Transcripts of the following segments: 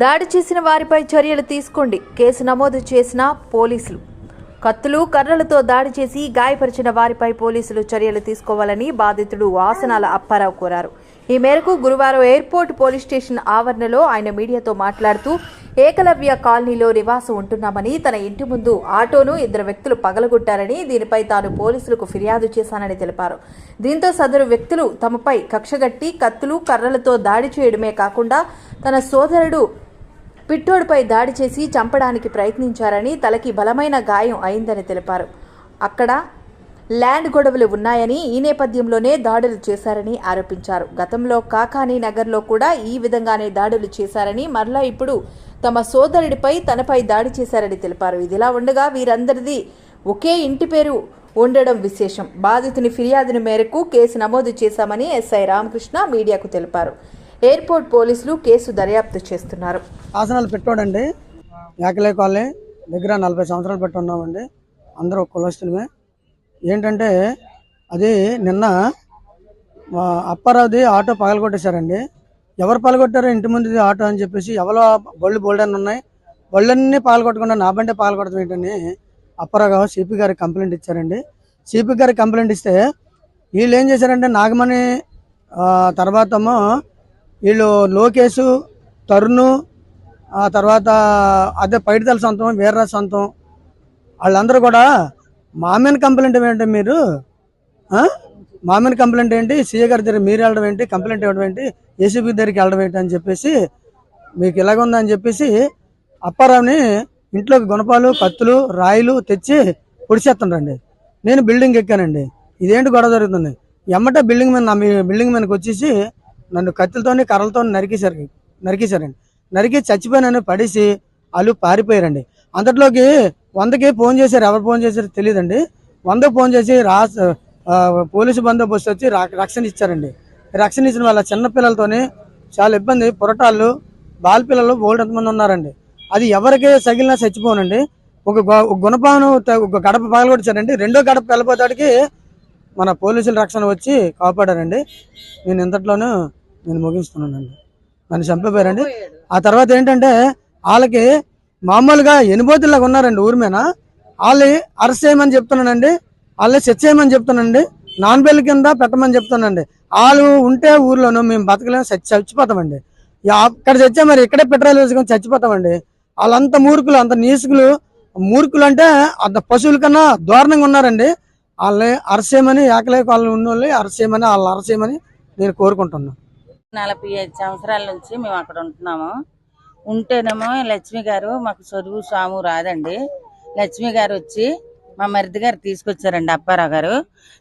దాడి చేసిన వారిపై చర్యలు తీసుకోండి. కేసు నమోదు చేసిన పోలీసులు. కత్తులు కర్రలతో దాడి చేసి గాయపరిచిన వారిపై పోలీసులు చర్యలు తీసుకోవాలని బాధితుడు వాసనాల అప్పారావు కోరారు. ఈ మేరకు గురువారం ఎయిర్పోర్ట్ పోలీస్ స్టేషన్ ఆవరణలో ఆయన మీడియాతో మాట్లాడుతూ ఏకలవ్య కాలనీలో నివాసం ఉంటున్నామని తన ఇంటి ముందు ఆటోను ఇద్దరు వ్యక్తులు పగలగొట్టారని దీనిపై తాను పోలీసులకు ఫిర్యాదు చేశానని తెలిపారు. దీంతో సదరు వ్యక్తులు తమపై కక్షగట్టి కత్తులు కర్రలతో దాడి చేయడమే కాకుండా తన సోదరుడు పిట్టోడిపై దాడి చేసి చంపడానికి ప్రయత్నించారని తలకి బలమైన గాయం అయిందని తెలిపారు. అక్కడ ల్యాండ్ గొడవలు ఉన్నాయని ఈ నేపథ్యంలోనే దాడులు చేశారని ఆరోపించారు. గతంలో కాకాని నగర్లో కూడా ఈ విధంగానే దాడులు చేశారని మరలా ఇప్పుడు తమ సోదరుడిపై తనపై దాడి చేశారని తెలిపారు. ఇదిలా ఉండగా వీరందరిది ఒకే ఇంటి పేరు ఉండడం విశేషం. బాధితుని ఫిర్యాదుని మేరకు కేసు నమోదు చేశామని ఎస్ఐ రామకృష్ణ మీడియాకు తెలిపారు. ఎయిర్పోర్ట్ పోలీసులు కేసు దర్యాప్తు చేస్తున్నారు. ఆసనాలు పెట్టోడండి. ఏకలే కాలనీ దగ్గర నలభై సంవత్సరాలు పెట్టున్నామండి అందరూ కులస్తులమే. ఏంటంటే అది నిన్న అప్పారావుది ఆటో పగలగొట్టేశారండి. ఎవరు పగలగొట్టారో? ఇంటి ముందుది ఆటో అని చెప్పేసి ఎవరో బళ్ళు బోల్డన్ ఉన్నాయి. బళ్ళన్నీ పగలగొట్టకుండా నా బండి పగలగొట్టడం ఏంటని అప్పారావు సిపి గారికి కంప్లైంట్ ఇచ్చారండి. సిపి గారికి కంప్లైంట్ ఇస్తే వీళ్ళు ఏం చేశారంటే నాగమణి తర్వాతమో వీళ్ళు లోకేష్ తరుణ్ ఆ తర్వాత అదే పైడితల సొంతం వీర్రాజ్ సొంతం. వాళ్ళందరూ కూడా మామిన కంప్లైంట్ ఏంటి మీరు? మామిన కంప్లైంట్ ఏంటి? సీఏ గారి దగ్గర మీరు వెళ్ళడం ఏంటి? కంప్లైంట్ ఇవ్వడం ఏంటి? ఏసీబీ దగ్గరికి వెళ్ళడం ఏంటి అని చెప్పేసి మీకు ఇలాగ ఉందని చెప్పేసి అప్పారావుని ఇంట్లోకి గుణపాలు కత్తులు రాయిలు తెచ్చి పొడిచేస్తుండ్రండి నేను బిల్డింగ్ ఎక్కానండి. ఇదేంటి గొడవ జరుగుతుంది? ఎమ్మటే బిల్డింగ్ మీద నా బిల్డింగ్ మీదకి వచ్చేసి నన్ను కత్తులతోని కర్రలతో నరికేశారు నరికేశారండి నరికి చచ్చిపోయినని పడేసి వాళ్ళు పారిపోయారండి. అంతట్లోకి వందకి ఫోన్ చేశారు. ఎవరు ఫోన్ చేశారో తెలియదండి. వందకు ఫోన్ చేసి రా పోలీసు బందోబస్తు వచ్చి రా- రక్షణ ఇచ్చారండి. రక్షణ ఇచ్చిన వాళ్ళ చిన్న పిల్లలతోని చాలా ఇబ్బంది. పొరటాళ్ళు బాల పిల్లలు బోల్డ్ ఎంతమంది ఉన్నారండి. అది ఎవరికి సగిలినా చచ్చిపోనండి. ఒక గుణపాను ఒక గడప పగలగొట్టారండి. రెండో గడప వెళ్ళిపోతాడికి మన పోలీసుల రక్షణ వచ్చి కాపాడారండి. నేను ఇంతట్లోనూ నేను ముగిస్తున్నానండి నన్ను చంపిపోయారండి. ఆ తర్వాత ఏంటంటే వాళ్ళకి మామూలుగా ఎనిబోతుల్లాగా ఉన్నారండి ఊరి మీద. వాళ్ళు అరెస్ట్ చేయమని చెప్తున్నానండి. వాళ్ళని సెట్ చేయమని చెప్తున్నానండి. నాన్ బెల్ కింద పెట్టమని చెప్తానండి వాళ్ళు ఉంటే ఊర్లోనూ మేము బతకలేము చచ్చి చచ్చిపోతామండి. అక్కడ చచ్చా మరి ఇక్కడే పెట్రోల్ వేసుకొని చచ్చిపోతామండి. వాళ్ళంత మూర్ఖులు అంత నీసుకులు మూర్ఖులు అంటే అంత పశువుల కన్నా దారుణంగా ఉన్నారండి. వాళ్ళని అరెస్ట్ చేయమని ఏకలేక వాళ్ళు ఉన్న వాళ్ళని చేయమని వాళ్ళని అరెస్ట్ చేయమని నేను కోరుకుంటున్నాను. నలభై ఐదు సంవత్సరాల నుంచి మేము అక్కడ ఉంటున్నాము. ఉంటేనేమో లక్ష్మి గారు మాకు చదువు సాము రాదండి. లక్ష్మి గారు వచ్చి మా మరిది గారు తీసుకొచ్చారండి అప్పారావు గారు.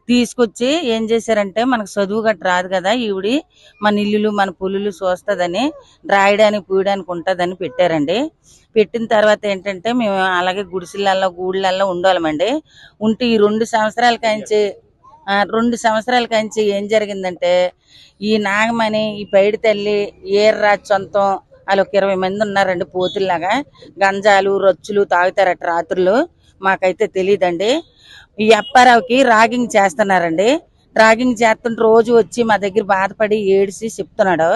తీసుకొచ్చి ఏం చేశారంటే మనకు చదువు గట్ట రాదు కదా ఈవిడి మన ఇల్లులు మన పులులు చూస్తుందని రాయడానికి పూయడానికి ఉంటుందని పెట్టారండి. పెట్టిన తర్వాత ఏంటంటే మేము అలాగే గుడిసెలల్లో గూళ్ళల్లో ఉండాలమండి. ఉంటే ఈ రెండు సంవత్సరాల కాంచి రెండు సంవత్సరాల కంచి ఏం జరిగిందంటే ఈ నాగమణి ఈ పైడి తల్లి ఏర్రాజ్ సొంతం వాళ్ళు ఒక ఇరవై మంది ఉన్నారండి పోతుల్లాగా. గంజాలు రొచ్చులు తాగుతారట రాత్రులు. మాకైతే తెలియదండి ఈ అప్పారావుకి రాగింగ్ చేస్తున్నారండి. రాగింగ్ చేస్తుంటే రోజు వచ్చి మా దగ్గర బాధపడి ఏడిసి చెప్తున్నాడు.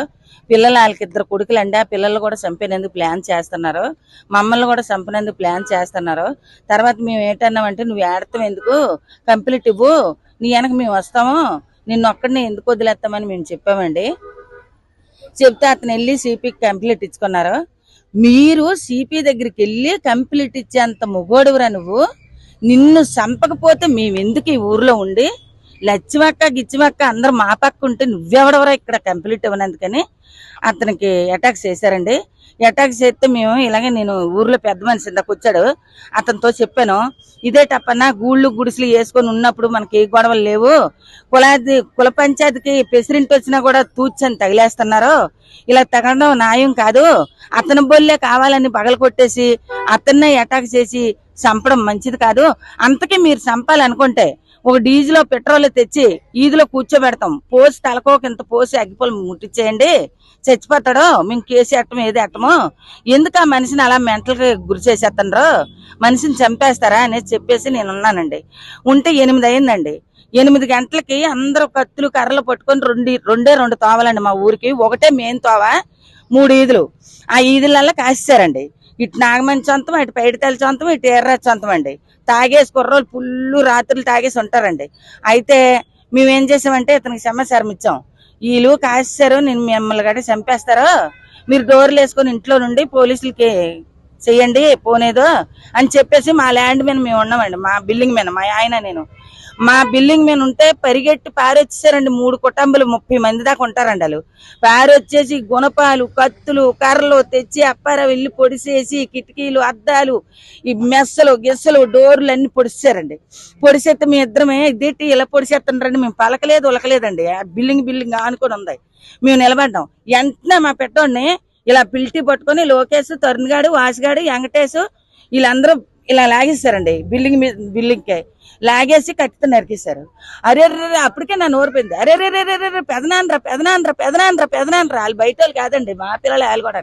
పిల్లలు వాళ్ళకి ఇద్దరు కొడుకులు అండి ఆ పిల్లలు కూడా చంపేందుకు ప్లాన్ చేస్తున్నారు. మమ్మల్ని కూడా చంపినందుకు ప్లాన్ చేస్తున్నారు. తర్వాత మేము ఏంటన్నామంటే నువ్వు ఏడతాం ఎందుకు? కంప్లీట్ ఇవ్వు. నీ వెనక మేము వస్తాము. నిన్ను ఒక్కడిని ఎందుకు వదిలేస్తామని మేము చెప్పామండి. చెప్తే అతను వెళ్ళి సిపికి కంప్లీట్ ఇచ్చుకున్నారు. మీరు సిపి దగ్గరికి వెళ్ళి కంప్లీట్ ఇచ్చేంత మొగోడువురా నువ్వు. నిన్ను చంపకపోతే మేము ఎందుకు ఈ ఊర్లో ఉండి లచ్చివక్క గిచ్చివక్క అందరు మా పక్క ఉంటే నువ్వెవడెవరో ఇక్కడ కంప్లీట్ ఇవ్వనందుకని అతనికి అటాక్ చేశారండి. అటాక్ చేస్తే మేము ఇలాగే నేను ఊర్లో పెద్ద మనిషి ఇందాక వచ్చాడు. అతనితో చెప్పాను ఇదే టప్పన గూళ్ళు గుడిసెలు వేసుకొని ఉన్నప్పుడు మనకి ఏ గొడవలు లేవు. కులాది కుల పంచాయతీకి ప్రెసిడెంట్ వచ్చినా కూడా తూచని తగిలేస్తున్నారు. ఇలా తగడం న్యాయం కాదు. అతని బొల్లే కావాలని పగల కొట్టేసి అతన్నే అటాక్ చేసి చంపడం మంచిది కాదు. అంతకీ మీరు చంపాలనుకుంటే ఒక డీజిల్ పెట్రోల్ తెచ్చి ఈదిలో కూర్చోబెడతాం. పోసి తలకోక ఇంత పోసి అగ్గిపొలు ముట్టించేయండి చచ్చిపోతాడు మేము కేసు ఎట్టం ఏది ఎట్టము. ఎందుకు ఆ మనిషిని అలా మెంటల్గా గురి చేసేస్తుండ్రు మనిషిని చంపేస్తారా అనేది చెప్పేసి నేను ఉన్నానండి. ఉంటే ఎనిమిది అయిందండి. ఎనిమిది గంటలకి అందరూ కత్తులు కర్రలు పట్టుకొని రెండు రెండే రెండు తోవలండి మా ఊరికి. ఒకటే మెయిన్ తోవ మూడు ఈదులు. ఆ ఈదులల్లా కాసేశారండి. ఇటు నాగమంచి సొంతం ఇటు పైడితల్లి సొంతం ఇటు ఎర్ర సొంతం అండి. తాగేసి కుర్రోళ్ళు ఫుల్లు రాత్రులు తాగేసి ఉంటారండి. అయితే మేమేం చేసామంటే ఇతనికి సమాచారం ఇచ్చాం. వీళ్ళు కాసేశారు నేను మిమ్మల్ని గట్రా చంపేస్తారు? మీరు డోర్లు వేసుకొని ఇంట్లో నుండి పోలీసులకి చెయ్యండి పోనేదో అని చెప్పేసి మా ల్యాండ్ మీద మేము ఉన్నామండి మా బిల్డింగ్ మీద మా ఆయన నేను. మా బిల్డింగ్ మీద ఉంటే పరిగెట్టి పారొచ్చేసారండి మూడు కుటుంబాలు ముప్పై మంది దాకా ఉంటారండి వాళ్ళు. పారొచ్చేసి గుణపాలు కత్తులు కర్రలు తెచ్చి అప్పార వెళ్ళి పొడిసేసి కిటికీలు అద్దాలు ఈ మెస్సలు గిస్సలు డోర్లు అన్ని పొడిచారండి పొడిసేస్తే మీ ఇద్దరమే ఇదేంటి ఇలా పొడిసేస్తుండ్రండి మేము పలకలేదు ఉలకలేదండి. ఆ బిల్డింగ్ బిల్డింగ్ ఆనుకొని ఉంది. మేము నిలబడ్డాం. వెంటనే మా పెట్టోడిని ఇలా పిల్టి పట్టుకొని లోకేష్ తరుణ్గాడు వాసుగాడు వెంకటేష్ వీళ్ళందరూ ఇలా లాగిస్తారండి బిల్డింగ్ మీద బిల్డింగ్కి లాగేసి కత్తితో నరికేశారు. అరే రే అప్పటికే నా నోరిపోయింది అరే రే రే రే రే, పెదనాన్రా పెదనాన్రా పెదనాన్రా పెదనాంధ్ర వాళ్ళు బయట వాళ్ళు కాదండి మా పిల్లలు వాళ్ళు కూడా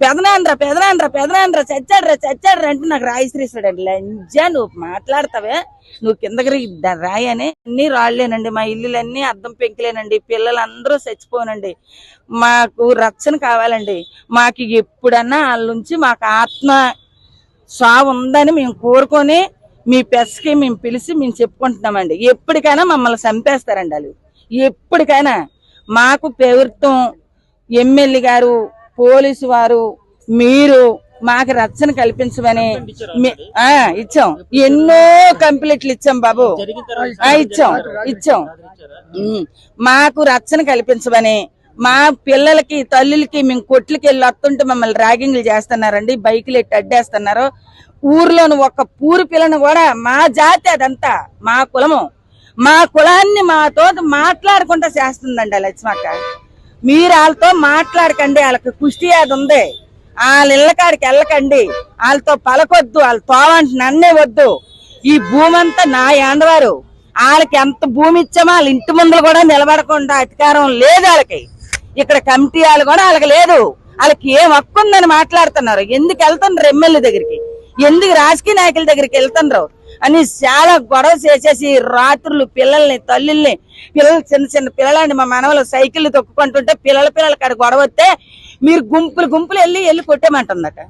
పెదనాన్రా పెదనాన్రా పెదనాంధ్ర చచ్చాడ్రా చచ్చాడ్రా అంటే నాకు రాయిశ్రీస్తాడండి లంజా నువ్వు మాట్లాడతావే. నువ్వు కిందకి ద- రాయి అని అన్ని రాళ్ళేనండి మా ఇల్లులన్నీ అద్దం పెంకులేనండి. పిల్లలందరూ చచ్చిపోనండి. మాకు రక్షణ కావాలండి. మాకు ఎప్పుడన్నా వాళ్ళ నుంచి మాకు ఆత్మ సావు ఉందని మేము కోరుకొని మీ పెస్కి మేము పిలిచి మేము చెప్పుకుంటున్నామండి. ఎప్పటికైనా మమ్మల్ని చంపేస్తారండి వాళ్ళు. ఎప్పటికైనా మాకు ప్రభుత్వం ఎమ్మెల్యే గారు పోలీసు వారు మీరు మాకు రక్షణ కల్పించమని ఇచ్చాం. ఎన్నో కంప్లీట్లు ఇచ్చాం బాబు. ఇచ్చాం. ఇచ్చాం. మాకు రక్షణ కల్పించమని మా పిల్లలకి తల్లులకి మేము కొట్లకి వెళ్ళి వస్తుంటే మమ్మల్ని ర్యాగింగ్లు చేస్తున్నారండి బైకులు ఎట్టి అడ్డేస్తున్నారు. ఊర్లోని ఒక పూరి పిల్లను కూడా మా జాతి అదంతా మా కులము. మా కులాన్ని మాతో మాట్లాడకుండా చేస్తుందండి ఆ లక్ష్మక్క. మీరు వాళ్ళతో మాట్లాడకండి వాళ్ళకి కుష్టి అది ఉంది. వాళ్ళ ఇళ్ళకాడికి వెళ్ళకండి వాళ్ళతో పలకొద్దు వాళ్ళ తోవంటి నన్నే వద్దు. ఈ భూమి అంతా నా యాండవారు వాళ్ళకి ఎంత భూమి ఇచ్చామో వాళ్ళ ఇంటి ముందు కూడా నిలబడకుండా అధికారం లేదు వాళ్ళకి. ఇక్కడ కమిటీ వాళ్ళు కూడా వాళ్ళకి లేదు. వాళ్ళకి ఏం హక్కు ఉందని మాట్లాడుతున్నారు. ఎందుకు వెళ్తున్నారు ఎమ్మెల్యే దగ్గరికి? ఎందుకు రాజకీయ నాయకుల దగ్గరికి వెళ్తున్నారు అని చాలా గొడవ చేసేసి రాత్రులు పిల్లల్ని తల్లుల్ని పిల్లలు చిన్న చిన్న పిల్లలని మా మనవలు సైకిల్ తొక్కుకుంటుంటే పిల్లల పిల్లల కాడ గొడవ వస్తే మీరు గుంపులు గుంపులు వెళ్ళి వెళ్ళి కొట్టేమంటుందట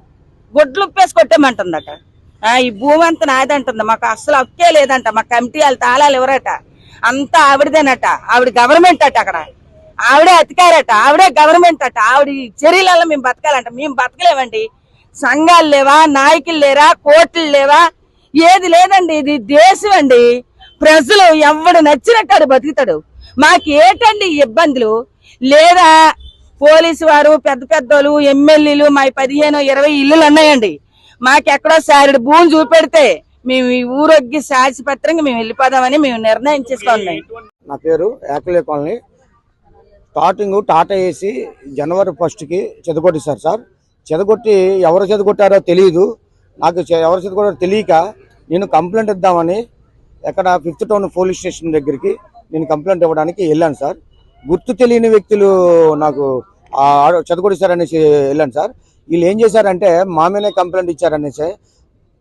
గుడ్లు ఉప్పేసి కొట్టేమంటుందట ఆ, ఈ భూమి అంతా నాదంటుంది. మాకు అసలు హక్కే లేదంట. మా కమిటీ వాళ్ళు తాళాలు ఎవరట? అంతా ఆవిడదేనట. ఆవిడ గవర్నమెంట్ అట అక్కడ. ఆవిడే అతికారట ఆవిడే గవర్నమెంట్ అట. ఆవిడ ఈ చర్యలలో మేము బతకాలంట. మేము బతకలేమండి. సంఘాలు లేవా నాయకులు లేరా కోర్టులు లేవా? ఏది లేదండి. ఇది దేశం అండి. ప్రజలు ఎవడు నచ్చినట్టాడు బతుకుతాడు. మాకు ఏటండి ఇబ్బందులు? లేదా పోలీసు వారు పెద్ద పెద్దోళ్ళు ఎమ్మెల్యేలు మా పదిహేను ఇరవై ఇల్లులు ఉన్నాయండి. మాకెక్కడో సారిడు భూమి చూపెడితే మేము ఈ ఊరొగ్గి సాక్షిపత్రంగా మేము వెళ్ళిపోదామని మేము నిర్ణయం చేసుకున్నాం నా పేరు ఏకలే కాలనీ. స్టార్టింగ్ టాటా ఏసీ జనవరి ఫస్ట్కి చెదగొట్టేశారు సార్. చెదగొట్టి ఎవరు చెదగొట్టారో తెలియదు నాకు ఎవరు చెదగొట్టారో తెలియక నేను కంప్లైంట్ ఇద్దామని ఎక్కడ ఫిఫ్త్ టౌన్ పోలీస్ స్టేషన్ దగ్గరికి నేను కంప్లైంట్ ఇవ్వడానికి వెళ్ళాను సార్. గుర్తు తెలియని వ్యక్తులు నాకు ఆ చెదగొట్టేశారనేసి వెళ్ళాను సార్. వీళ్ళు ఏం చేశారంటే మా మీదనే కంప్లైంట్ ఇచ్చారనేసి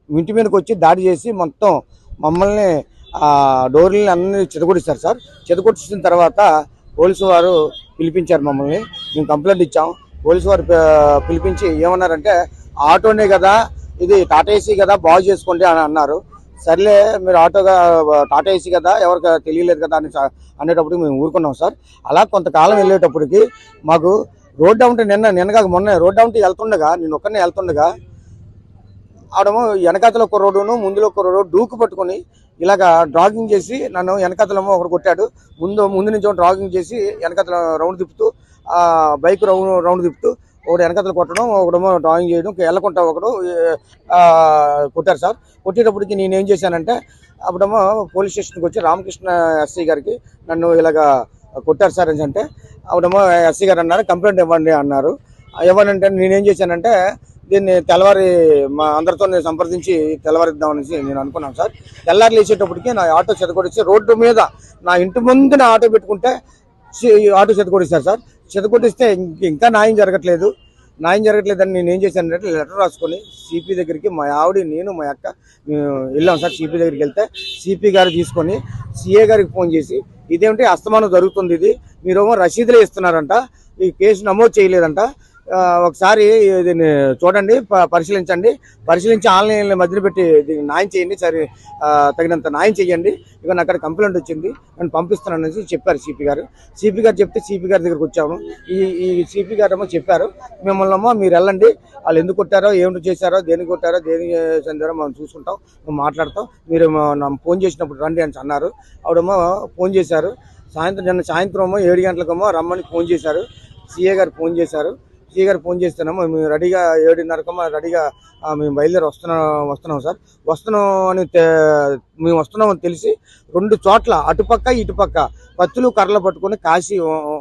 ఇంటి మీదకి వచ్చి దాడి చేసి మొత్తం మమ్మల్ని ఆ డోర్లని అన్ని చెదగొట్టిస్తారు సార్. చెదగొట్టిన తర్వాత పోలీసు వారు పిలిపించారు మమ్మల్ని. మేము కంప్లైంట్ ఇచ్చాం. పోలీసు వారు పిలిపించి ఏమన్నారంటే ఆటోనే కదా ఇది టాటా ఏసీ కదా బాగు చేసుకోండి అని అన్నారు. సర్లే మీరు ఆటోగా టాటా ఏసీ కదా ఎవరికి తెలియలేదు కదా అని స- అనేటప్పుడు మేము ఊరుకున్నాం సార్. అలా కొంతకాలం వెళ్ళేటప్పటికి మాకు రోడ్ ఉంటే నిన్న నిన్నగా మొన్న రోడ్ ఉంటే వెళ్తుండగా నేను ఒక్కనే వెళ్తుండగా ఆడము వెనకాతలో ఒక రోడ్డును ముందులో ఒక రోడ్డు డూకు పట్టుకొని ఇలాగా డ్రాగింగ్ చేసి నన్ను వెనకతలమో ఒకడు కొట్టాడు. ముందు ముందు నుంచి డ్రాగింగ్ చేసి వెనకతల రౌండ్ తిప్పుతూ బైక్ రౌండ్ రౌండ్ తిప్పుతూ ఒకడు వెనకతలు కొట్టడం ఒకడేమో డ్రాయింగ్ చేయడం వెళ్ళకుండా ఒకడు కొట్టారు సార్. కొట్టేటప్పటికి నేనేం చేశానంటే అప్పుడేమో పోలీస్ స్టేషన్కి వచ్చి రామకృష్ణ ఎస్సీ గారికి నన్ను ఇలాగా కొట్టారు సార్ అని అంటే అప్పుడేమో ఎస్సీ గారు అన్నారు కంప్లైంట్ ఇవ్వండి అన్నారు. ఇవ్వనంటే నేనేం చేశానంటే దీన్ని తెల్లవారి మా అందరితో నేను సంప్రదించి తెల్లవారిద్దామనేసి నేను అనుకున్నాను సార్. తెల్లారి లేచేటప్పటికి నా ఆటో చెదకొడిచి రోడ్డు మీద నా ఇంటి ముందు నా ఆటో పెట్టుకుంటే ఆటో చెదకొడిస్తారు సార్ చెదకొట్టిస్తే ఇంకా న్యాయం జరగట్లేదు. న్యాయం జరగట్లేదని నేను ఏం చేశానంటే లెటర్ రాసుకొని సిపి దగ్గరికి మా ఆవిడ నేను మా అక్క వెళ్ళాం సార్ సిపి దగ్గరికి వెళ్తే. సిపి గారు తీసుకొని సిఏ గారికి ఫోన్ చేసి ఇదేమిటి అస్తమానం జరుగుతుంది ఇది? మీరేమో రసీదులే ఇస్తున్నారంట. ఈ కేసు నమోదు చేయలేదంట. ఒకసారి దీన్ని చూడండి ప- పరిశీలించండి. పరిశీలించి ఆన్లైన్ మధ్యన పెట్టి దీన్ని న్యాయం చేయండి. సరే తగినంత న్యాయం చేయండి. ఇక అక్కడ కంప్లైంట్ వచ్చింది. నేను పంపిస్తాను అనేసి చెప్పారు సిపి గారు. సిపి గారు చెప్తే సిపి గారి దగ్గరకు వచ్చాము. ఈ ఈ సిపి గారు ఏమో చెప్పారు మిమ్మల్ని ఏమో మీరు వెళ్ళండి. వాళ్ళు ఎందుకు కొట్టారో ఏమిటి చేశారో దేనికి కొట్టారో దేని చెందారో మనం చూసుకుంటాం మేము మాట్లాడతాం. మీరు ఫోన్ చేసినప్పుడు రండి అని అన్నారు. ఆవిడేమో ఫోన్ చేశారు. సాయంత్రం నిన్న సాయంత్రం ఏడు గంటలకేమో రమ్మని ఫోన్ చేశారు. సిఏ గారు ఫోన్ చేశారు. సిఏ గారు ఫోన్ చేస్తున్నాము మేము రెడీగా ఏడున్నరకు రెడీగా మేము బయలుదేరి వస్తున్నాం వస్తున్నాం సార్. వస్తున్నాం అని మేము వస్తున్నామని తెలిసి రెండు చోట్ల అటుపక్క ఇటుపక్క పత్తులు కర్రలు పట్టుకొని కాశీ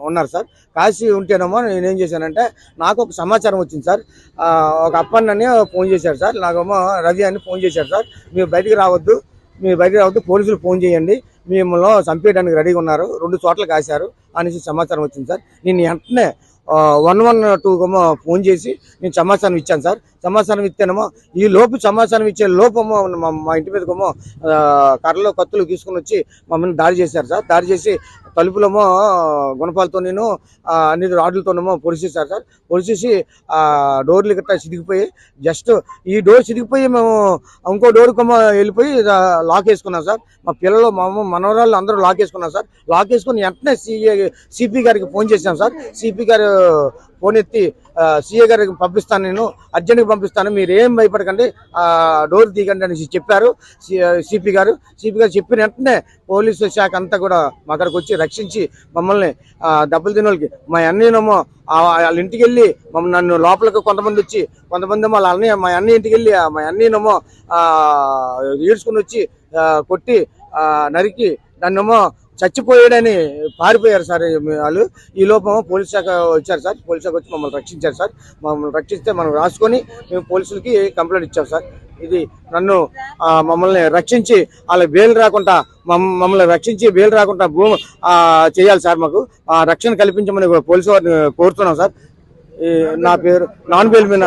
ఉన్నారు సార్. కాశీ ఉంటేనేమో నేనేం చేశానంటే నాకు ఒక సమాచారం వచ్చింది సార్. ఒక అప్పన్నని ఫోన్ చేశారు సార్. నాకేమో రవి అని ఫోన్ చేశారు సార్. మీరు బయటికి రావద్దు మీరు బయటికి రావద్దు పోలీసులు ఫోన్ చేయండి. మిమ్మల్ని చంపేయడానికి రెడీగా ఉన్నారు. రెండు చోట్ల కాశారు అనేసి సమాచారం వచ్చింది సార్. నేను వెంటనే వన్ వన్ టూ ఫోన్ చేసి నేను సమాచారం ఇచ్చాను సార్. సమాచారం ఇచ్చానేమో ఈ లోపు సమాచారం ఇచ్చే లోపము మా మా ఇంటి మీదకేమో కర్రలు కత్తులు తీసుకుని వచ్చి మమ్మల్ని దాడి చేశారు సార్. దాడి చేసి తలుపులేమో గుణపాలతో నేను అన్ని రాడ్లతోనేమో పొడిచేశారు సార్. పొడిచేసి డోర్లు గట్రా సిరిగిపోయి జస్ట్ ఈ డోర్ సిరిగిపోయి మేము ఇంకో డోర్కేమో వెళ్ళిపోయి లాక్ వేసుకున్నాం సార్. మా పిల్లలు మా అమ్మ మనవరాళ్ళు అందరూ లాక్ వేసుకున్నాం సార్. లాక్ వేసుకుని వెంటనే సిఏ సిపి గారికి ఫోన్ చేశాం సార్. సిపి గారు ఫోన్ ఎత్తి సిఏ గారికి పంపిస్తాను నేను అర్జెంట్గా పంపిస్తాను. మీరు ఏం భయపడకండి. డోర్ తీయకండి అనేసి చెప్పారు సిపి గారు. సిపి గారు చెప్పిన వెంటనే పోలీసు శాఖ అంతా కూడా మా దగ్గరకు వచ్చి రక్షించి మమ్మల్ని డబ్బులు తినోళ్ళకి మా అన్నయ్యనేమో వాళ్ళ ఇంటికి వెళ్ళి మమ్మల్ని నన్ను లోపలికి కొంతమంది వచ్చి కొంతమంది ఏమో వాళ్ళ అన్నయ్య మా అన్నయ్య ఇంటికి వెళ్ళి ఆ మా అన్నయ్యనేమో ఈడ్చుకుని వచ్చి కొట్టి నరికి నన్నేమో చచ్చిపోయాడని పారిపోయారు సార్ వాళ్ళు. ఈ లోపం పోలీస్ శాఖ వచ్చారు సార్. పోలీస్ శాఖ వచ్చి మమ్మల్ని రక్షించారు సార్. మమ్మల్ని రక్షిస్తే మనం రాసుకొని మేము పోలీసులకి కంప్లైంట్ ఇచ్చాం సార్. ఇది నన్ను మమ్మల్ని రక్షించి వాళ్ళ బెయిల్ రాకుండా మమ్మల్ని రక్షించి బెయిల్ రాకుండా భూమి చేయాలి సార్ మాకు. ఆ రక్షణ కల్పించమని పోలీసు వారిని కోరుతున్నాం సార్. నా పేరు నాన్ బెయిల్ మీద